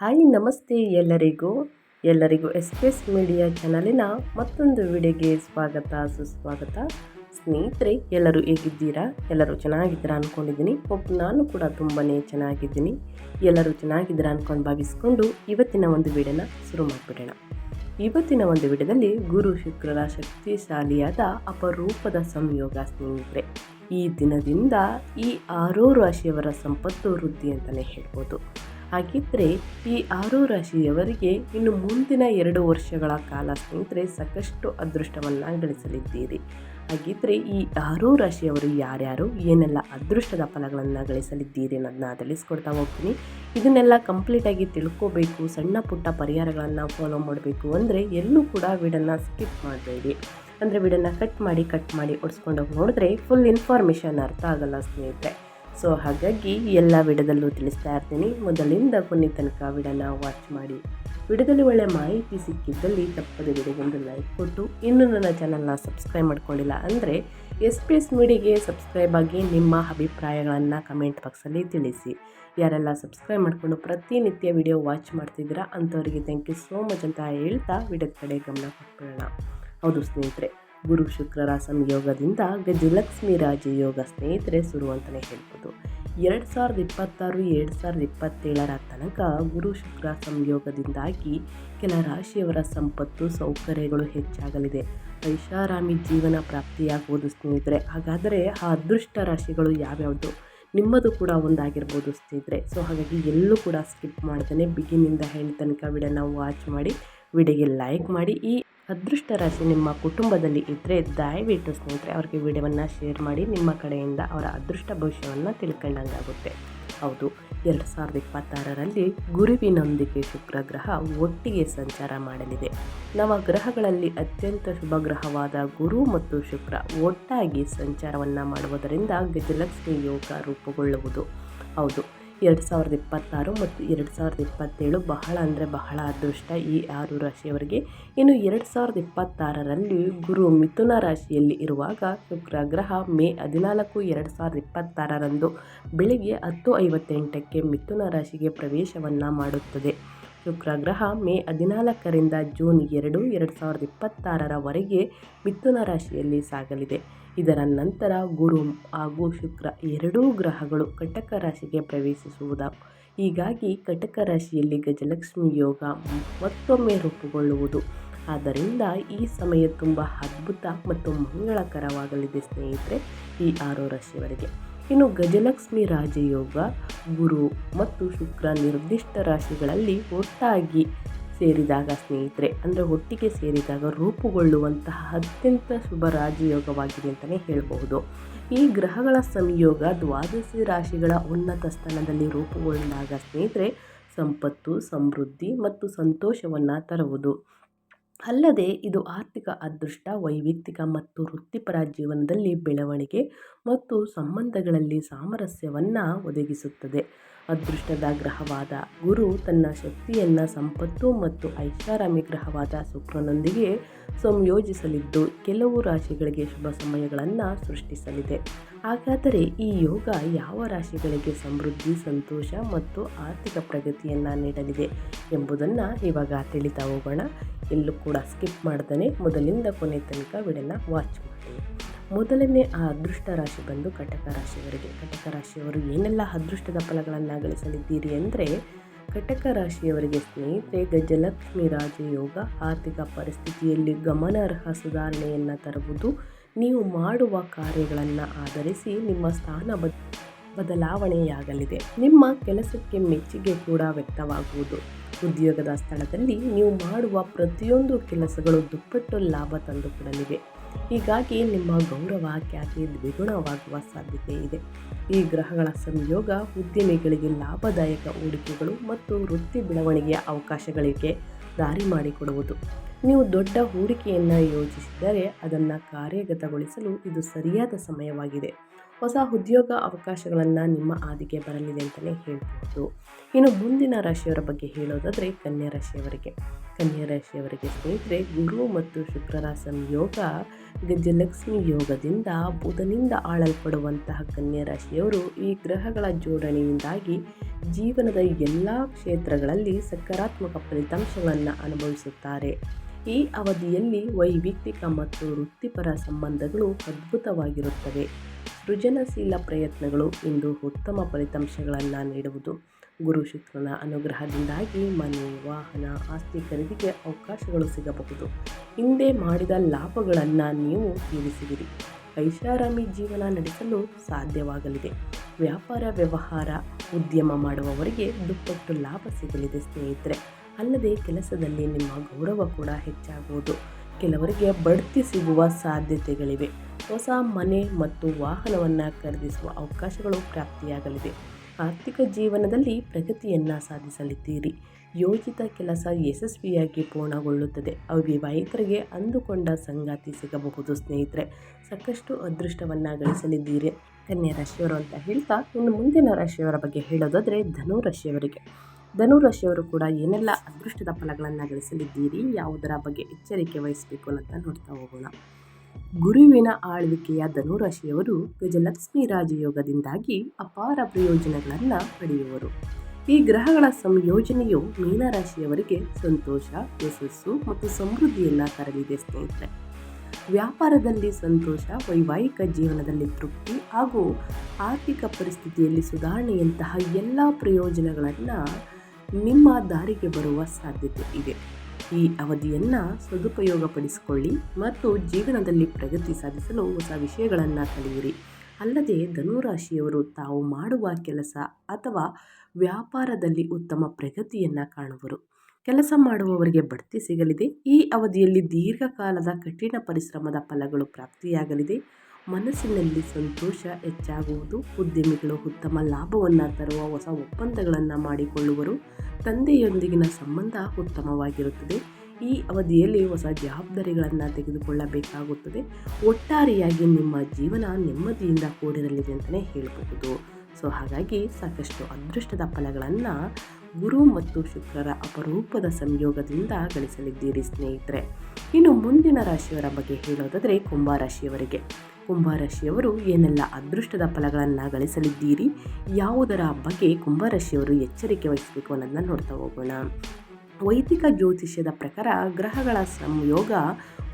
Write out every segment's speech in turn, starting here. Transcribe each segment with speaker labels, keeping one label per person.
Speaker 1: Hi, ನಮಸ್ತೆ ಎಲ್ಲರಿಗೂ. ಎಲ್ಲರಿಗೂ ಎಕ್ಸ್ಪ್ರೆಸ್ ಮೀಡಿಯಾ ಚಾನಲಿನ ಮತ್ತೊಂದು ವಿಡಿಯೋಗೆ ಸ್ವಾಗತ, ಸುಸ್ವಾಗತ. ಸ್ನೇಹಿತರೆ, ಎಲ್ಲರೂ ಹೇಗಿದ್ದೀರಾ? ಎಲ್ಲರೂ ಚೆನ್ನಾಗಿದ್ದೀರಾ ಅಂದ್ಕೊಂಡಿದ್ದೀನಿ ಒಬ್ಬ ನಾನು ಕೂಡ ತುಂಬಾ ಚೆನ್ನಾಗಿದ್ದೀನಿ. ಎಲ್ಲರೂ ಚೆನ್ನಾಗಿದ್ದೀರಾ ಅಂದ್ಕೊಂಡು ಭಾವಿಸ್ಕೊಂಡು ಇವತ್ತಿನ ಒಂದು ವಿಡಿಯೋನ ಶುರು ಮಾಡಿಬಿಡೋಣ. ಇವತ್ತಿನ ಒಂದು ವಿಡಿಯೋದಲ್ಲಿ ಗುರು ಶುಕ್ರರ ಶಕ್ತಿಶಾಲಿಯಾದ ಅಪರೂಪದ ಸಂಯೋಗ ಸ್ನೇಹಿತರೆ, ಈ ದಿನದಿಂದ ಈ ಆರೋ ರಾಶಿಯವರ ಸಂಪತ್ತು ವೃದ್ಧಿ ಅಂತಲೇ ಹೇಳ್ಬೋದು. ಹಾಗಿದ್ದರೆ ಈ ಆರು ರಾಶಿಯವರಿಗೆ ಇನ್ನು ಮುಂದಿನ ಎರಡು ವರ್ಷಗಳ ಕಾಲ ಸ್ನೇಹಿತರೆ, ಸಾಕಷ್ಟು ಅದೃಷ್ಟವನ್ನು ಗಳಿಸಲಿದ್ದೀರಿ. ಹಾಗಿದ್ದರೆ ಈ ಆರು ರಾಶಿಯವರು ಯಾರ್ಯಾರು, ಏನೆಲ್ಲ ಅದೃಷ್ಟದ ಫಲಗಳನ್ನು ಗಳಿಸಲಿದ್ದೀರಿ ಅನ್ನೋದನ್ನ ತಿಳಿಸ್ಕೊಡ್ತಾ ಹೋಗ್ತೀನಿ. ಇದನ್ನೆಲ್ಲ ಕಂಪ್ಲೀಟಾಗಿ ತಿಳ್ಕೋಬೇಕು, ಸಣ್ಣ ಪುಟ್ಟ ಪರಿಹಾರಗಳನ್ನು ಫಾಲೋ ಮಾಡಬೇಕು ಅಂದರೆ ಎಲ್ಲೂ ಕೂಡ ವೀಡನ್ನು ಸ್ಕಿಪ್ ಮಾಡಬೇಡಿ. ಅಂದರೆ ವೀಡನ್ನು ಕಟ್ ಮಾಡಿ ಕಟ್ ಮಾಡಿ ಒಡ್ಸ್ಕೊಂಡೋಗಿ ನೋಡಿದ್ರೆ ಫುಲ್ ಇನ್ಫಾರ್ಮೇಷನ್ ಅರ್ಥ ಆಗಲ್ಲ ಸ್ನೇಹಿತರೆ. ಸೊ ಹಾಗಾಗಿ ಎಲ್ಲ ವಿಡದಲ್ಲೂ ತಿಳಿಸ್ತಾ ಇರ್ತೀನಿ. ಮೊದಲಿಂದ ಕೊನೆ ತನಕ ವಿಡನ ವಾಚ್ ಮಾಡಿ. ವಿಡದಲ್ಲಿ ಒಳ್ಳೆ ಮಾಹಿತಿ ಸಿಕ್ಕಿದ್ದಲ್ಲಿ ತಪ್ಪದೆ ವಿಡಿಯೋಗೊಂದು ಲೈಕ್ ಕೊಟ್ಟು. ಇನ್ನೂ ನನ್ನ ಚಾನಲ್ನ ಸಬ್ಸ್ಕ್ರೈಬ್ ಮಾಡ್ಕೊಂಡಿಲ್ಲ ಅಂದರೆ ಎಸ್ ಪಿ ಎಸ್ ಮೀಡಿಗೆ ಸಬ್ಸ್ಕ್ರೈಬ್ ಆಗಿ ನಿಮ್ಮ ಅಭಿಪ್ರಾಯಗಳನ್ನು ಕಮೆಂಟ್ ಬಾಕ್ಸಲ್ಲಿ ತಿಳಿಸಿ. ಯಾರೆಲ್ಲ ಸಬ್ಸ್ಕ್ರೈಬ್ ಮಾಡಿಕೊಂಡು ಪ್ರತಿನಿತ್ಯ ವಿಡಿಯೋ ವಾಚ್ ಮಾಡ್ತಿದ್ದೀರಾ ಅಂಥವರಿಗೆ ಥ್ಯಾಂಕ್ ಯು ಸೋ ಮಚ್ ಅಂತ ಹೇಳ್ತಾ ವಿಡಿಯೋದ ಕಡೆ ಗಮನ ಕೊಟ್ಬಿಡೋಣ. ಹೌದು ಸ್ನೇಹಿತರೆ ಗುರು ಶುಕ್ರರ ಸಂಯೋಗದಿಂದ ಗಜಲಕ್ಷ್ಮಿ ರಾಜಯೋಗ ಸ್ನೇಹಿತರೆ ಶುರು ಅಂತಲೇ ಹೇಳ್ಬೋದು. ಎರಡು ಸಾವಿರದ ಇಪ್ಪತ್ತಾರು, ಎರಡು ಸಾವಿರದ ಇಪ್ಪತ್ತೇಳರ ತನಕ ಗುರು ಶುಕ್ರ ಸಂಯೋಗದಿಂದಾಗಿ ಕೆಲ ರಾಶಿಯವರ ಸಂಪತ್ತು, ಸೌಕರ್ಯಗಳು ಹೆಚ್ಚಾಗಲಿದೆ. ಐಷಾರಾಮಿ ಜೀವನ ಪ್ರಾಪ್ತಿಯಾಗುವುದು ಸ್ನೇಹಿತರೆ. ಹಾಗಾದರೆ ಆ ಅದೃಷ್ಟ ರಾಶಿಗಳು ಯಾವ್ಯಾವುದು? ನಿಮ್ಮದು ಕೂಡ ಒಂದಾಗಿರ್ಬೋದು ಸ್ನೇಹಿತರೆ. ಸೊ ಹಾಗಾಗಿ ಎಲ್ಲೂ ಕೂಡ ಸ್ಕಿಪ್ ಮಾಡ್ತಾನೆ ಬಿಗಿನಿಂದ ಹೆಣ್ಣು ತನಕ ವಿಡಿಯೋನ ವಾಚ್ ಮಾಡಿ, ವಿಡಿಯೋಗೆ ಲೈಕ್ ಮಾಡಿ. ಈ ಅದೃಷ್ಟ ರಾಶಿ ನಿಮ್ಮ ಕುಟುಂಬದಲ್ಲಿ ಇದ್ದರೆ ದಯವಿಟ್ಟು ಸ್ನೇಹಿತರೆ ಅವ್ರಿಗೆ ವಿಡಿಯೋವನ್ನು ಶೇರ್ ಮಾಡಿ ನಿಮ್ಮ ಕಡೆಯಿಂದ ಅವರ ಅದೃಷ್ಟ ಭವಿಷ್ಯವನ್ನು ತಿಳ್ಕೊಂಡಂಗಾಗುತ್ತೆ. ಹೌದು, ಎರಡು ಸಾವಿರದ ಇಪ್ಪತ್ತಾರರಲ್ಲಿ ಗುರುವಿನೊಂದಿಗೆ ಶುಕ್ರ ಗ್ರಹ ಒಟ್ಟಿಗೆ ಸಂಚಾರ ಮಾಡಲಿದೆ. ನವಗ್ರಹಗಳಲ್ಲಿ ಅತ್ಯಂತ ಶುಭ ಗ್ರಹವಾದ ಗುರು ಮತ್ತು ಶುಕ್ರ ಒಟ್ಟಾಗಿ ಸಂಚಾರವನ್ನು ಮಾಡುವುದರಿಂದ ಗಜಲಕ್ಷ್ಮಿ ಯೋಗ ರೂಪುಗೊಳ್ಳುವುದು. ಹೌದು ಎರಡು ಸಾವಿರದ ಇಪ್ಪತ್ತಾರು ಮತ್ತು ಎರಡು ಸಾವಿರದ ಇಪ್ಪತ್ತೇಳು ಬಹಳ ಅಂದರೆ ಬಹಳ ಅದೃಷ್ಟ ಈ ಆರು ರಾಶಿಯವರಿಗೆ. ಇನ್ನು ಎರಡು ಸಾವಿರದ ಇಪ್ಪತ್ತಾರರಲ್ಲಿ ಗುರು ಮಿಥುನ ರಾಶಿಯಲ್ಲಿ ಇರುವಾಗ ಶುಕ್ರ ಗ್ರಹ ಮೇ ಹದಿನಾಲ್ಕು ಎರಡು ಸಾವಿರದ ಇಪ್ಪತ್ತಾರರಂದು ಬೆಳಿಗ್ಗೆ ಹತ್ತು ಐವತ್ತೆಂಟಕ್ಕೆ ಮಿಥುನ ರಾಶಿಗೆ ಪ್ರವೇಶವನ್ನು ಮಾಡುತ್ತದೆ. ಶುಕ್ರ ಗ್ರಹ ಮೇ ಹದಿನಾಲ್ಕರಿಂದ ಜೂನ್ ಎರಡು ಎರಡು ಸಾವಿರದ ಇಪ್ಪತ್ತಾರರವರೆಗೆ ಮಿಥುನ ರಾಶಿಯಲ್ಲಿ ಸಾಗಲಿದೆ. ಇದರ ನಂತರ ಗುರು ಹಾಗೂ ಶುಕ್ರ ಎರಡೂ ಗ್ರಹಗಳು ಕಟಕ ರಾಶಿಗೆ ಪ್ರವೇಶಿಸುವುದು. ಹೀಗಾಗಿ ಕಟಕ ರಾಶಿಯಲ್ಲಿ ಗಜಲಕ್ಷ್ಮಿ ಯೋಗ ಮತ್ತೊಮ್ಮೆ ರೂಪುಗೊಳ್ಳುವುದು. ಆದ್ದರಿಂದ ಈ ಸಮಯ ತುಂಬ ಅದ್ಭುತ ಮತ್ತು ಮಂಗಳಕರವಾಗಲಿದೆ ಸ್ನೇಹಿತರೆ, ಈ ಆರೋ ರಾಶಿಯವರಿಗೆ. ಇನ್ನು ಗಜಲಕ್ಷ್ಮಿ ರಾಜಯೋಗ, ಗುರು ಮತ್ತು ಶುಕ್ರ ನಿರ್ದಿಷ್ಟ ರಾಶಿಗಳಲ್ಲಿ ಒಟ್ಟಾಗಿ ಸೇರಿದಾಗ ಸ್ನೇಹಿತರೆ, ಅಂದರೆ ಒಟ್ಟಿಗೆ ಸೇರಿದಾಗ ರೂಪುಗೊಳ್ಳುವಂತಹ ಅತ್ಯಂತ ಶುಭ ರಾಜಯೋಗವಾಗಿದೆ ಅಂತಲೇ ಹೇಳಬಹುದು. ಈ ಗ್ರಹಗಳ ಸಂಯೋಗ ದ್ವಾದಶಿ ರಾಶಿಗಳ ಉನ್ನತ ಸ್ಥಾನದಲ್ಲಿ ರೂಪುಗೊಂಡಾಗ ಸ್ನೇಹಿತರೆ, ಸಂಪತ್ತು, ಸಮೃದ್ಧಿ ಮತ್ತು ಸಂತೋಷವನ್ನು ತರುವುದು. ಅಲ್ಲದೆ ಇದು ಆರ್ಥಿಕ ಅದೃಷ್ಟ ವೈಯಕ್ತಿಕ ಮತ್ತು ವೃತ್ತಿಪರ ಜೀವನದಲ್ಲಿ ಬೆಳವಣಿಗೆ ಮತ್ತು ಸಂಬಂಧಗಳಲ್ಲಿ ಸಾಮರಸ್ಯವನ್ನು ಒದಗಿಸುತ್ತದೆ. ಅದೃಷ್ಟದ ಗ್ರಹವಾದ ಗುರು ತನ್ನ ಶಕ್ತಿಯನ್ನು, ಸಂಪತ್ತು ಮತ್ತು ಐಷಾರಾಮಿ ಗ್ರಹವಾದ ಶುಕ್ರನೊಂದಿಗೆ ಸಂಯೋಜಿಸಲಿದ್ದು ಕೆಲವು ರಾಶಿಗಳಿಗೆ ಶುಭ ಸಮಯಗಳನ್ನು ಸೃಷ್ಟಿಸಲಿದೆ. ಹಾಗಾದರೆ ಈ ಯೋಗ ಯಾವ ರಾಶಿಗಳಿಗೆ ಸಮೃದ್ಧಿ, ಸಂತೋಷ ಮತ್ತು ಆರ್ಥಿಕ ಪ್ರಗತಿಯನ್ನು ನೀಡಲಿದೆ ಎಂಬುದನ್ನು ಇವಾಗ ತಿಳಿತಾ ಹೋಗೋಣ. ಎಲ್ಲೂ ಕೂಡ ಸ್ಕಿಪ್ ಮಾಡ್ತಾನೆ ಮೊದಲಿಂದ ಕೊನೆ ತನಕ ವಿಡನ್ನ ವಾಚ್ ಮಾಡಿ. ಮೊದಲನೇ ಆ ಅದೃಷ್ಟ ರಾಶಿ ಬಂದು ಕಟಕ ರಾಶಿಯವರಿಗೆ ಕಟಕ ರಾಶಿಯವರು ಏನೆಲ್ಲ ಅದೃಷ್ಟದ ಫಲಗಳನ್ನು ಗಳಿಸಲಿದ್ದೀರಿ ಅಂದರೆ ಕಟಕ ರಾಶಿಯವರಿಗೆ ಸ್ನೇಹಿತರೆ ಗಜಲಕ್ಷ್ಮಿ, ರಾಜಯೋಗ, ಆರ್ಥಿಕ ಪರಿಸ್ಥಿತಿಯಲ್ಲಿ ಗಮನಾರ್ಹ ಸುಧಾರಣೆಯನ್ನು ತರುವುದು, ನೀವು ಮಾಡುವ ಕಾರ್ಯಗಳನ್ನು ಆಧರಿಸಿ ನಿಮ್ಮ ಸ್ಥಾನ ಬದಲಾವಣೆಯಾಗಲಿದೆ. ನಿಮ್ಮ ಕೆಲಸಕ್ಕೆ ಮೆಚ್ಚುಗೆ ಕೂಡ ವ್ಯಕ್ತವಾಗುವುದು. ಉದ್ಯೋಗದ ಸ್ಥಳದಲ್ಲಿ ನೀವು ಮಾಡುವ ಪ್ರತಿಯೊಂದು ಕೆಲಸಗಳು ದುಪ್ಪಟ್ಟು ಲಾಭ ತಂದುಕೊಡಲಿವೆ ಹೀಗಾಗಿ ನಿಮ್ಮ ಗೌರವ, ಖ್ಯಾತಿ ದ್ವಿಗುಣವಾಗುವ ಸಾಧ್ಯತೆ ಇದೆ. ಈ ಗ್ರಹಗಳ ಸಂಯೋಗ ಉದ್ಯಮಿಗಳಿಗೆ ಲಾಭದಾಯಕ ಹೂಡಿಕೆಗಳು ಮತ್ತು ವೃತ್ತಿ ಬೆಳವಣಿಗೆಯ ಅವಕಾಶಗಳಿಗೆ ದಾರಿ ಮಾಡಿಕೊಡುವುದು. ನೀವು ದೊಡ್ಡ ಹೂಡಿಕೆಯನ್ನು ಯೋಜಿಸಿದರೆ ಅದನ್ನು ಕಾರ್ಯಗತಗೊಳಿಸಲು ಇದು ಸರಿಯಾದ ಸಮಯವಾಗಿದೆ. ಹೊಸ ಉದ್ಯೋಗ ಅವಕಾಶಗಳನ್ನು ನಿಮ್ಮ ಹಾದಿಗೆ ಬರಲಿದೆ ಅಂತಲೇ ಹೇಳ್ಬೋದು. ಇನ್ನು ಮುಂದಿನ ರಾಶಿಯವರ ಬಗ್ಗೆ ಹೇಳೋದಾದರೆ ಕನ್ಯಾ ರಾಶಿಯವರಿಗೆ. ಕನ್ಯಾ ರಾಶಿಯವರಿಗೆ ಸ್ನೇಹಿತರೆ, ಗುರು ಮತ್ತು ಶುಕ್ರರ ಸಂಯೋಗ ಗಜಲಕ್ಷ್ಮಿ ಯೋಗದಿಂದ ಬುಧನಿಂದ ಆಳಲ್ಪಡುವಂತಹ ಕನ್ಯಾ ರಾಶಿಯವರು ಈ ಗ್ರಹಗಳ ಜೋಡಣೆಯಿಂದಾಗಿ ಜೀವನದ ಎಲ್ಲ ಕ್ಷೇತ್ರಗಳಲ್ಲಿ ಸಕಾರಾತ್ಮಕ ಫಲಿತಾಂಶಗಳನ್ನು ಅನುಭವಿಸುತ್ತಾರೆ. ಈ ಅವಧಿಯಲ್ಲಿ ವೈಯಕ್ತಿಕ ಮತ್ತು ವೃತ್ತಿಪರ ಸಂಬಂಧಗಳು ಅದ್ಭುತವಾಗಿರುತ್ತವೆ. ಸೃಜನಶೀಲ ಪ್ರಯತ್ನಗಳು ಇಂದು ಉತ್ತಮ ಫಲಿತಾಂಶಗಳನ್ನು ನೀಡುವುದು. ಗುರು ಶುಕ್ರನ ಅನುಗ್ರಹದಿಂದಾಗಿ ಮನೆ, ವಾಹನ, ಆಸ್ತಿ ಖರೀದಿಗೆ ಅವಕಾಶಗಳು ಸಿಗಬಹುದು. ಹಿಂದೆ ಮಾಡಿದ ಲಾಭಗಳನ್ನು ನೀವು ತೀರಿಸುವಿರಿ ಐಷಾರಾಮಿ ಜೀವನ ನಡೆಸಲು ಸಾಧ್ಯವಾಗಲಿದೆ. ವ್ಯಾಪಾರ, ವ್ಯವಹಾರ, ಉದ್ಯಮ ಮಾಡುವವರಿಗೆ ದುಪ್ಪಟ್ಟು ಲಾಭ ಸಿಗಲಿದೆ ಸ್ನೇಹಿತರೆ. ಅಲ್ಲದೆ ಕೆಲಸದಲ್ಲಿ ನಿಮ್ಮ ಗೌರವ ಕೂಡ ಹೆಚ್ಚಾಗುವುದು. ಕೆಲವರಿಗೆ ಬಡ್ತಿ ಸಿಗುವ ಸಾಧ್ಯತೆಗಳಿವೆ. ಹೊಸ ಮನೆ ಮತ್ತು ವಾಹನವನ್ನು ಖರೀದಿಸುವ ಅವಕಾಶಗಳು ಪ್ರಾಪ್ತಿಯಾಗಲಿದೆ. ಆರ್ಥಿಕ ಜೀವನದಲ್ಲಿ ಪ್ರಗತಿಯನ್ನು ಸಾಧಿಸಲಿದ್ದೀರಿ. ಯೋಜಿತ ಕೆಲಸ ಯಶಸ್ವಿಯಾಗಿ ಪೂರ್ಣಗೊಳ್ಳುತ್ತದೆ. ಅವಿವಾಹಿತರಿಗೆ ಅಂದುಕೊಂಡ ಸಂಗಾತಿ ಸಿಗಬಹುದು ಸ್ನೇಹಿತರೆ. ಸಾಕಷ್ಟು ಅದೃಷ್ಟವನ್ನು ಗಳಿಸಲಿದ್ದೀರಿ. ಕನ್ಯಾ ರಾಶಿಯವರು ಅಂತ ಹೇಳ್ತಾ ಇನ್ನು ಮುಂದಿನ ರಾಶಿಯವರ ಬಗ್ಗೆ ಹೇಳೋದಾದರೆ ಧನು ರಾಶಿಯವರಿಗೆ. ಧನು ರಾಶಿಯವರು ಕೂಡ ಏನೆಲ್ಲ ಅದೃಷ್ಟದ ಫಲಗಳನ್ನು ಗಳಿಸಲಿದ್ದೀರಿ, ಯಾವುದರ ಬಗ್ಗೆ ಎಚ್ಚರಿಕೆ ವಹಿಸಬೇಕು ಅಂತ ನೋಡ್ತಾ ಹೋಗೋಣ. ಗುರುವಿನ ಆಳ್ವಿಕೆಯ ಧನುರಾಶಿಯವರು ಗಜಲಕ್ಷ್ಮಿ ರಾಜಯೋಗದಿಂದಾಗಿ ಅಪಾರ ಪ್ರಯೋಜನಗಳನ್ನು ಪಡೆಯುವರು. ಈ ಗ್ರಹಗಳ ಸಂಯೋಜನೆಯು ಮೀನರಾಶಿಯವರಿಗೆ ಸಂತೋಷ, ಯಶಸ್ಸು ಮತ್ತು ಸಮೃದ್ಧಿಯನ್ನು ತರಲಿದೆ ಸ್ನೇಹಿತರೆ. ವ್ಯಾಪಾರದಲ್ಲಿ ಸಂತೋಷ, ವೈವಾಹಿಕ ಜೀವನದಲ್ಲಿ ತೃಪ್ತಿ ಹಾಗೂ ಆರ್ಥಿಕ ಪರಿಸ್ಥಿತಿಯಲ್ಲಿ ಸುಧಾರಣೆಯಂತಹ ಎಲ್ಲ ಪ್ರಯೋಜನಗಳನ್ನು ನಿಮ್ಮ ದಾರಿಗೆ ಬರುವ ಸಾಧ್ಯತೆ ಇದೆ. ಈ ಅವಧಿಯನ್ನು ಸದುಪಯೋಗಪಡಿಸಿಕೊಳ್ಳಿ ಮತ್ತು ಜೀವನದಲ್ಲಿ ಪ್ರಗತಿ ಸಾಧಿಸಲು ಹೊಸ ವಿಷಯಗಳನ್ನು ಕಲಿಯಿರಿ. ಅಲ್ಲದೆ ಧನುರಾಶಿಯವರು ತಾವು ಮಾಡುವ ಕೆಲಸ ಅಥವಾ ವ್ಯಾಪಾರದಲ್ಲಿ ಉತ್ತಮ ಪ್ರಗತಿಯನ್ನು ಕಾಣುವರು. ಕೆಲಸ ಮಾಡುವವರಿಗೆ ಬಡ್ತಿ ಸಿಗಲಿದೆ. ಈ ಅವಧಿಯಲ್ಲಿ ದೀರ್ಘಕಾಲದ ಕಠಿಣ ಪರಿಶ್ರಮದ ಫಲಗಳು ಪ್ರಾಪ್ತಿಯಾಗಲಿದೆ. ಮನಸ್ಸಿನಲ್ಲಿ ಸಂತೋಷ ಹೆಚ್ಚಾಗುವುದು, ಉದ್ಯಮಿಗಳು ಉತ್ತಮ ಲಾಭವನ್ನು ತರುವ ಹೊಸ ಒಪ್ಪಂದಗಳನ್ನು ಮಾಡಿಕೊಳ್ಳುವರು, ತಂದೆಯೊಂದಿಗಿನ ಸಂಬಂಧ ಉತ್ತಮವಾಗಿರುತ್ತದೆ. ಈ ಅವಧಿಯಲ್ಲಿ ಹೊಸ ಜವಾಬ್ದಾರಿಗಳನ್ನು ತೆಗೆದುಕೊಳ್ಳಬೇಕಾಗುತ್ತದೆ. ಒಟ್ಟಾರೆಯಾಗಿ ನಿಮ್ಮ ಜೀವನ ನೆಮ್ಮದಿಯಿಂದ ಕೂಡಿರಲಿದೆ ಅಂತಲೇ ಹೇಳಬಹುದು. ಸೊ, ಹಾಗಾಗಿ ಸಾಕಷ್ಟು ಅದೃಷ್ಟದ ಫಲಗಳನ್ನು ಗುರು ಮತ್ತು ಶುಕ್ರರ ಅಪರೂಪದ ಸಂಯೋಗದಿಂದ ಗಳಿಸಲಿದ್ದೀರಿ ಸ್ನೇಹಿತರೆ. ಇನ್ನು ಮುಂದಿನ ರಾಶಿಯವರ ಬಗ್ಗೆ ಹೇಳೋದಾದರೆ ಕುಂಭರಾಶಿಯವರಿಗೆ ಕುಂಭರಾಶಿಯವರು ಏನೆಲ್ಲ ಅದೃಷ್ಟದ ಫಲಗಳನ್ನು ಗಳಿಸಲಿದ್ದೀರಿ? ಯಾವುದರ ಬಗ್ಗೆ ಕುಂಭರಾಶಿಯವರು ಎಚ್ಚರಿಕೆ ವಹಿಸಬೇಕು ಅನ್ನೋದನ್ನ ನೋಡ್ತಾ ಹೋಗೋಣ. ವೈದಿಕ ಜ್ಯೋತಿಷ್ಯದ ಪ್ರಕಾರ ಗ್ರಹಗಳ ಸಂಯೋಗ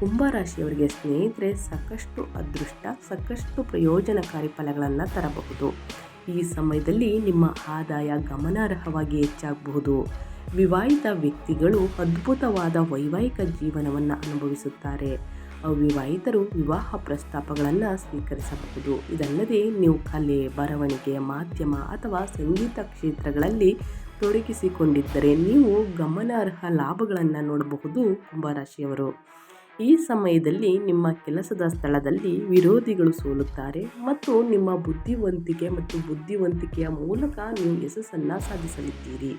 Speaker 1: ಕುಂಭರಾಶಿಯವರಿಗೆ ಸ್ನೇಹಿತರೆ ಸಾಕಷ್ಟು ಅದೃಷ್ಟ, ಸಾಕಷ್ಟು ಪ್ರಯೋಜನಕಾರಿ ಫಲಗಳನ್ನು ತರಬಹುದು. ಈ ಸಮಯದಲ್ಲಿ ನಿಮ್ಮ ಆದಾಯ ಗಮನಾರ್ಹವಾಗಿ ಹೆಚ್ಚಾಗಬಹುದು. ವಿವಾಹಿತ ವ್ಯಕ್ತಿಗಳು ಅದ್ಭುತವಾದ ವೈವಾಹಿಕ ಜೀವನವನ್ನು ಅನುಭವಿಸುತ್ತಾರೆ. ಅವಿವಾಹಿತರು ವಿವಾಹ ಪ್ರಸ್ತಾಪಗಳನ್ನು ಸ್ವೀಕರಿಸಬಹುದು. ಇದಲ್ಲದೆ ನೀವು ಕಲೆ, ಬರವಣಿಗೆ, ಮಾಧ್ಯಮ ಅಥವಾ ಸಂಗೀತ ಕ್ಷೇತ್ರಗಳಲ್ಲಿ ತೊಡಗಿಸಿಕೊಂಡಿದ್ದರೆ ನೀವು ಗಮನಾರ್ಹ ಲಾಭಗಳನ್ನು ನೋಡಬಹುದು ಕುಂಭರಾಶಿಯವರು. ಈ ಸಮಯದಲ್ಲಿ ನಿಮ್ಮ ಕೆಲಸದ ಸ್ಥಳದಲ್ಲಿ ವಿರೋಧಿಗಳು ಸೋಲುತ್ತಾರೆ ಮತ್ತು ನಿಮ್ಮ ಬುದ್ಧಿವಂತಿಕೆ ಮತ್ತು ಬುದ್ಧಿವಂತಿಕೆಯ ಮೂಲಕ ನೀವು ಯಶಸ್ಸನ್ನು ಸಾಧಿಸಲಿದ್ದೀರಿ.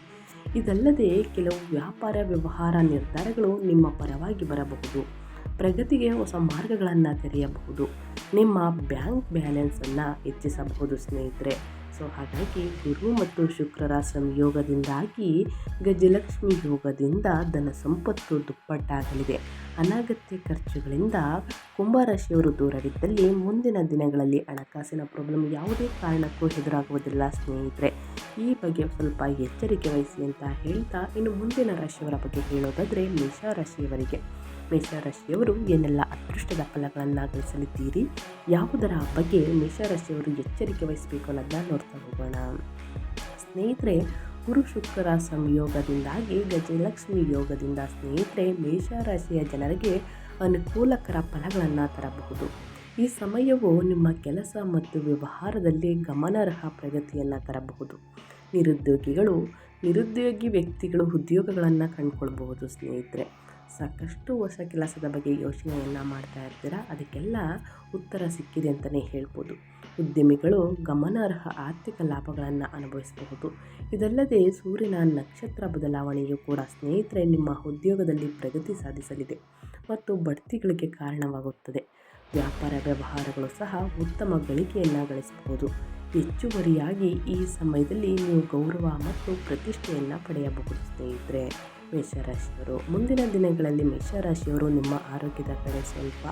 Speaker 1: ಇದಲ್ಲದೆ ಕೆಲವು ವ್ಯಾಪಾರ, ವ್ಯವಹಾರ ನಿರ್ಧಾರಗಳು ನಿಮ್ಮ ಪರವಾಗಿ ಬರಬಹುದು. ಪ್ರಗತಿಗೆ ಹೊಸ ಮಾರ್ಗಗಳನ್ನು ತೆರೆಯಬಹುದು. ನಿಮ್ಮ ಬ್ಯಾಂಕ್ ಬ್ಯಾಲೆನ್ಸನ್ನು ಹೆಚ್ಚಿಸಬಹುದು ಸ್ನೇಹಿತರೆ. ಸೊ, ಹಾಗಾಗಿ ಗುರು ಮತ್ತು ಶುಕ್ರರ ಸಂಯೋಗದಿಂದಾಗಿ ಗಜಲಕ್ಷ್ಮಿ ಯೋಗದಿಂದ ಧನ ಸಂಪತ್ತು ದುಪ್ಪಟ್ಟಾಗಲಿದೆ. ಅನಗತ್ಯ ಖರ್ಚುಗಳಿಂದ ಕುಂಭರಾಶಿಯವರು ದೂರವಿದ್ದಲ್ಲಿ ಮುಂದಿನ ದಿನಗಳಲ್ಲಿ ಹಣಕಾಸಿನ ಪ್ರಾಬ್ಲಮ್ ಯಾವುದೇ ಕಾರಣಕ್ಕೂ ಎದುರಾಗುವುದಿಲ್ಲ ಸ್ನೇಹಿತರೆ. ಈ ಬಗ್ಗೆ ಸ್ವಲ್ಪ ಎಚ್ಚರಿಕೆ ವಹಿಸಿ ಅಂತ ಹೇಳ್ತಾ ಇನ್ನು ಮುಂದಿನ ರಾಶಿಯವರ ಬಗ್ಗೆ ಹೇಳೋದಾದರೆ ಮೇಷರಾಶಿಯವರಿಗೆ ಮೇಷರಾಶಿಯವರು ಏನೆಲ್ಲ ಅದೃಷ್ಟದ ಫಲಗಳನ್ನು ಗಳಿಸಲಿದ್ದೀರಿ ಯಾವುದರ ಬಗ್ಗೆ ಮೇಷರಾಶಿಯವರು ಎಚ್ಚರಿಕೆ ವಹಿಸಬೇಕು ಅನ್ನೋದನ್ನ ನೋಡ್ತಾ ಹೋಗೋಣ. ಸ್ನೇಹಿತರೆ, ಗುರು ಶುಕ್ರ ಸಂಯೋಗದಿಂದಾಗಿ ಗಜಲಕ್ಷ್ಮಿ ಯೋಗದಿಂದ ಸ್ನೇಹಿತರೆ, ಮೇಷರಾಶಿಯ ಜನರಿಗೆ ಅನುಕೂಲಕರ ಫಲಗಳನ್ನು ತರಬಹುದು. ಈ ಸಮಯವು ನಿಮ್ಮ ಕೆಲಸ ಮತ್ತು ವ್ಯವಹಾರದಲ್ಲಿ ಗಮನಾರ್ಹ ಪ್ರಗತಿಯನ್ನು ತರಬಹುದು. ನಿರುದ್ಯೋಗಿಗಳು, ನಿರುದ್ಯೋಗಿ ವ್ಯಕ್ತಿಗಳು ಉದ್ಯೋಗಗಳನ್ನು ಕಂಡುಕೊಳ್ಬಹುದು ಸ್ನೇಹಿತರೆ. ಸಾಕಷ್ಟು ಹೊಸ ಕೆಲಸದ ಬಗ್ಗೆ ಯೋಚನೆಯನ್ನು ಮಾಡ್ತಾ ಇರ್ತೀರ? ಅದಕ್ಕೆಲ್ಲ ಉತ್ತರ ಸಿಕ್ಕಿದೆ ಅಂತಲೇ ಹೇಳ್ಬೋದು. ಉದ್ಯಮಿಗಳು ಗಮನಾರ್ಹ ಆರ್ಥಿಕ ಲಾಭಗಳನ್ನು ಅನುಭವಿಸಬಹುದು. ಇದಲ್ಲದೆ ಸೂರ್ಯನ ನಕ್ಷತ್ರ ಬದಲಾವಣೆಯು ಕೂಡ ಸ್ನೇಹಿತರೆ ನಿಮ್ಮ ಉದ್ಯೋಗದಲ್ಲಿ ಪ್ರಗತಿ ಸಾಧಿಸಲಿದೆ ಮತ್ತು ಬಡ್ತಿಗಳಿಗೆ ಕಾರಣವಾಗುತ್ತದೆ. ವ್ಯಾಪಾರ ವ್ಯವಹಾರಗಳು ಸಹ ಉತ್ತಮ ಗಳಿಕೆಯನ್ನು ಗಳಿಸಬಹುದು. ಹೆಚ್ಚುವರಿಯಾಗಿ ಈ ಸಮಯದಲ್ಲಿ ನೀವು ಗೌರವ ಮತ್ತು ಪ್ರತಿಷ್ಠೆಯನ್ನು ಪಡೆಯಬಹುದು ಸ್ನೇಹಿತರೆ. ಮೇಷರಾಶಿಯವರು. ಮುಂದಿನ ದಿನಗಳಲ್ಲಿ ಮೇಷರಾಶಿಯವರು ನಿಮ್ಮ ಆರೋಗ್ಯದ ಕಡೆ ಸ್ವಲ್ಪ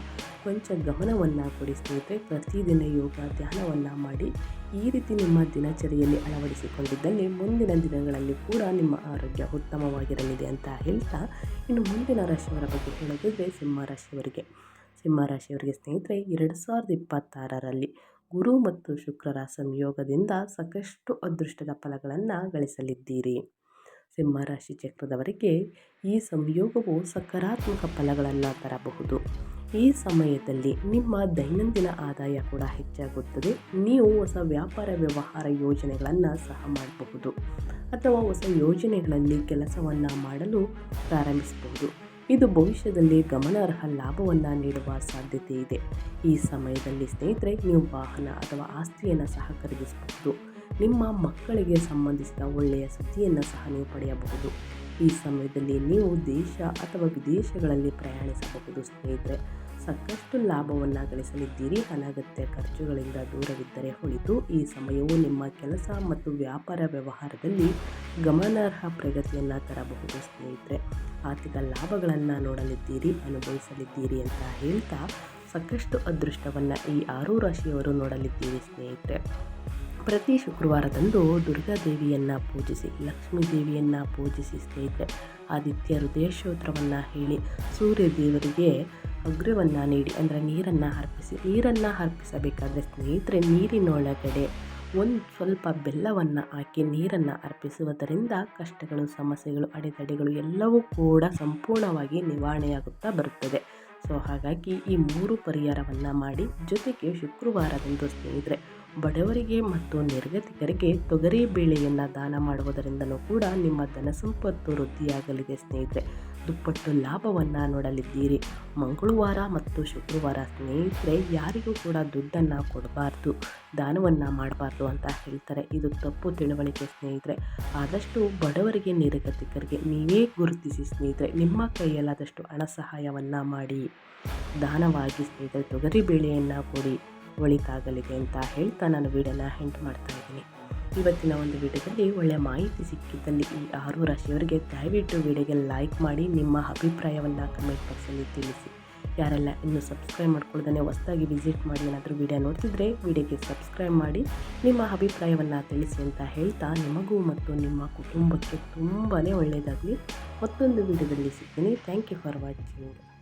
Speaker 1: ಕೊಂಚ ಗಮನವನ್ನು ಕೊಡಿ ಸ್ನೇಹಿತರೆ. ಪ್ರತಿದಿನ ಯೋಗ ಧ್ಯಾನವನ್ನು ಮಾಡಿ ಈ ರೀತಿ ನಿಮ್ಮ ದಿನಚರಿಯಲ್ಲಿ ಅಳವಡಿಸಿಕೊಂಡಿದ್ದಲ್ಲಿ ಮುಂದಿನ ದಿನಗಳಲ್ಲಿ ಕೂಡ ನಿಮ್ಮ ಆರೋಗ್ಯ ಉತ್ತಮವಾಗಿರಲಿದೆ ಅಂತ ಹೇಳ್ತಾ ಇನ್ನು ಮುಂದಿನ ರಾಶಿಯವರ ಬಗ್ಗೆ ಹೇಳೋದಿದ್ರೆ ಸಿಂಹ ರಾಶಿಯವರಿಗೆ. ಸಿಂಹ ರಾಶಿಯವರಿಗೆ ಸ್ನೇಹಿತರೆ, ಎರಡು ಸಾವಿರದ ಇಪ್ಪತ್ತಾರರಲ್ಲಿ ಗುರು ಮತ್ತು ಶುಕ್ರರ ಸಂಯೋಗದಿಂದ ಸಾಕಷ್ಟು ಅದೃಷ್ಟದ ಫಲಗಳನ್ನು ಗಳಿಸಲಿದ್ದೀರಿ. ಸಿಂಹರಾಶಿ ಚಕ್ರದವರಿಗೆ ಈ ಸಂಯೋಗವು ಸಕಾರಾತ್ಮಕ ಫಲಗಳನ್ನು ತರಬಹುದು. ಈ ಸಮಯದಲ್ಲಿ ನಿಮ್ಮ ದೈನಂದಿನ ಆದಾಯ ಕೂಡ ಹೆಚ್ಚಾಗುತ್ತದೆ. ನೀವು ಹೊಸ ವ್ಯಾಪಾರ ವ್ಯವಹಾರ ಯೋಜನೆಗಳನ್ನು ಸಹ ಮಾಡಬಹುದು. ಅಥವಾ ಹೊಸ ಯೋಜನೆಗಳಲ್ಲಿ ಕೆಲಸವನ್ನು ಮಾಡಲು ಪ್ರಾರಂಭಿಸಬಹುದು. ಇದು ಭವಿಷ್ಯದಲ್ಲಿ ಗಮನಾರ್ಹ ಲಾಭವನ್ನು ನೀಡುವ ಸಾಧ್ಯತೆ ಇದೆ. ಈ ಸಮಯದಲ್ಲಿ ಸ್ನೇಹಿತರೆ, ನೀವು ವಾಹನ ಅಥವಾ ಆಸ್ತಿಯನ್ನು ಸಹ ಖರೀದಿಸಬಹುದು. ನಿಮ್ಮ ಮಕ್ಕಳಿಗೆ ಸಂಬಂಧಿಸಿದ ಒಳ್ಳೆಯ ಸುದ್ದಿಯನ್ನು ಸಹ ನೀವು ಪಡೆಯಬಹುದು. ಈ ಸಮಯದಲ್ಲಿ ನೀವು ದೇಶ ಅಥವಾ ವಿದೇಶಗಳಲ್ಲಿ ಪ್ರಯಾಣಿಸಬಹುದು ಸ್ನೇಹಿತರೆ. ಸಾಕಷ್ಟು ಲಾಭವನ್ನು ಗಳಿಸಲಿದ್ದೀರಿ. ಅನಗತ್ಯ ಖರ್ಚುಗಳಿಂದ ದೂರವಿದ್ದರೆ ಹೊಳಿತು ಈ ಸಮಯವು ನಿಮ್ಮ ಕೆಲಸ ಮತ್ತು ವ್ಯಾಪಾರ ವ್ಯವಹಾರದಲ್ಲಿ ಗಮನಾರ್ಹ ಪ್ರಗತಿಯನ್ನು ತರಬಹುದು ಸ್ನೇಹಿತರೆ. ಆರ್ಥಿಕ ಲಾಭಗಳನ್ನು ನೋಡಲಿದ್ದೀರಿ, ಅನುಭವಿಸಲಿದ್ದೀರಿ ಅಂತ ಹೇಳ್ತಾ ಸಾಕಷ್ಟು ಅದೃಷ್ಟವನ್ನು ಈ ಆರು ರಾಶಿಯವರು ನೋಡಲಿದ್ದೀರಿ ಸ್ನೇಹಿತರೆ. ಪ್ರತಿ ಶುಕ್ರವಾರದಂದು ದುರ್ಗಾದೇವಿಯನ್ನು ಪೂಜಿಸಿ ಲಕ್ಷ್ಮೀ ದೇವಿಯನ್ನು ಪೂಜಿಸಿ ಸ್ನೇಹಿತರೆ, ಆದಿತ್ಯ ಹೃದಯ ಸ್ತೋತ್ರವನ್ನು ಹೇಳಿ ಸೂರ್ಯ ದೇವರಿಗೆ ಅಗ್ರವನ್ನು ನೀಡಿ, ಅಂದರೆ ನೀರನ್ನು ಅರ್ಪಿಸಿ, ನೀರನ್ನು ಅರ್ಪಿಸಬೇಕಾದ್ರೆ ಸ್ನೇಹಿತರೆ ನೀರಿನೊಳಗಡೆ ಒಂದು ಸ್ವಲ್ಪ ಬೆಲ್ಲವನ್ನು ಹಾಕಿ ನೀರನ್ನು ಅರ್ಪಿಸುವುದರಿಂದ ಕಷ್ಟಗಳು, ಸಮಸ್ಯೆಗಳು, ಅಡೆತಡೆಗಳು ಎಲ್ಲವೂ ಕೂಡ ಸಂಪೂರ್ಣವಾಗಿ ನಿವಾರಣೆಯಾಗುತ್ತಾ ಬರುತ್ತದೆ. ಸೊ ಹಾಗಾಗಿ ಈ ಮೂರು ಪರಿಹಾರವನ್ನು ಮಾಡಿ ಜೊತೆಗೆ ಶುಕ್ರವಾರದಂದು ಸ್ನೇಹಿತರೆ ಬಡವರಿಗೆ ಮತ್ತು ನಿರ್ಗತಿಕರಿಗೆ ತೊಗರಿ ಬೇಳೆಯನ್ನು ದಾನ ಮಾಡುವುದರಿಂದಲೂ ಕೂಡ ನಿಮ್ಮ ಧನ ಸಂಪತ್ತು ವೃದ್ಧಿಯಾಗಲಿದೆ ಸ್ನೇಹಿತರೆ. ದುಪ್ಪಟ್ಟು ಲಾಭವನ್ನು ನೋಡಲಿದ್ದೀರಿ. ಮಂಗಳವಾರ ಮತ್ತು ಶುಕ್ರವಾರ ಸ್ನೇಹಿತರೆ, ಯಾರಿಗೂ ಕೂಡ ದುಡ್ಡನ್ನು ಕೊಡಬಾರ್ದು, ದಾನವನ್ನು ಮಾಡಬಾರ್ದು ಅಂತ ಹೇಳ್ತಾರೆ. ಇದು ತಪ್ಪು ತಿಳುವಳಿಕೆ ಸ್ನೇಹಿತರೆ. ಆದಷ್ಟು ಬಡವರಿಗೆ, ನಿರ್ಗತಿಕರಿಗೆ ನೀವೇ ಗುರುತಿಸಿ ಸ್ನೇಹಿತರೆ, ನಿಮ್ಮ ಕೈಯಲ್ಲಾದಷ್ಟು ಹಣ ಸಹಾಯವನ್ನು ಮಾಡಿ. ದಾನವಾಗಿ ಸ್ನೇಹಿತರೆ, ತೊಗರಿ ಬೇಳೆಯನ್ನು ಕೊಡಿ. ಒಳಿತಾಗಲಿದೆ ಅಂತ ಹೇಳ್ತಾ ನಾನು ವೀಡಿಯೋನ ಹೆಂಟ್ ಮಾಡ್ತಾ ಇದ್ದೀನಿ. ಇವತ್ತಿನ ಒಂದು ವಿಡಿಯೋದಲ್ಲಿ ಒಳ್ಳೆಯ ಮಾಹಿತಿ ಸಿಕ್ಕಿದ್ದಲ್ಲಿ ಈ ಆರು ರಾಶಿಯವರಿಗೆ ದಯವಿಟ್ಟು ವಿಡಿಯೋಗೆ ಲೈಕ್ ಮಾಡಿ, ನಿಮ್ಮ ಅಭಿಪ್ರಾಯವನ್ನು ಕಮೆಂಟ್ ಬಾಕ್ಸಲ್ಲಿ ತಿಳಿಸಿ. ಯಾರೆಲ್ಲ ಇನ್ನೂ ಸಬ್ಸ್ಕ್ರೈಬ್ ಮಾಡ್ಕೊಳ್ದೇ ಹೊಸದಾಗಿ ವಿಸಿಟ್ ಮಾಡಿ, ಏನಾದರೂ ವಿಡಿಯೋ ನೋಡ್ತಿದ್ರೆ ವಿಡಿಯೋಗೆ ಸಬ್ಸ್ಕ್ರೈಬ್ ಮಾಡಿ, ನಿಮ್ಮ ಅಭಿಪ್ರಾಯವನ್ನು ತಿಳಿಸಿ ಅಂತ ಹೇಳ್ತಾ ನಿಮಗೂ ಮತ್ತು ನಿಮ್ಮ ಕುಟುಂಬಕ್ಕೆ ತುಂಬಾ ಒಳ್ಳೆಯದಾಗಲಿ. ಮತ್ತೊಂದು ವಿಡಿಯೋದಲ್ಲಿ ಸಿಗ್ತೀನಿ. Thank you for watching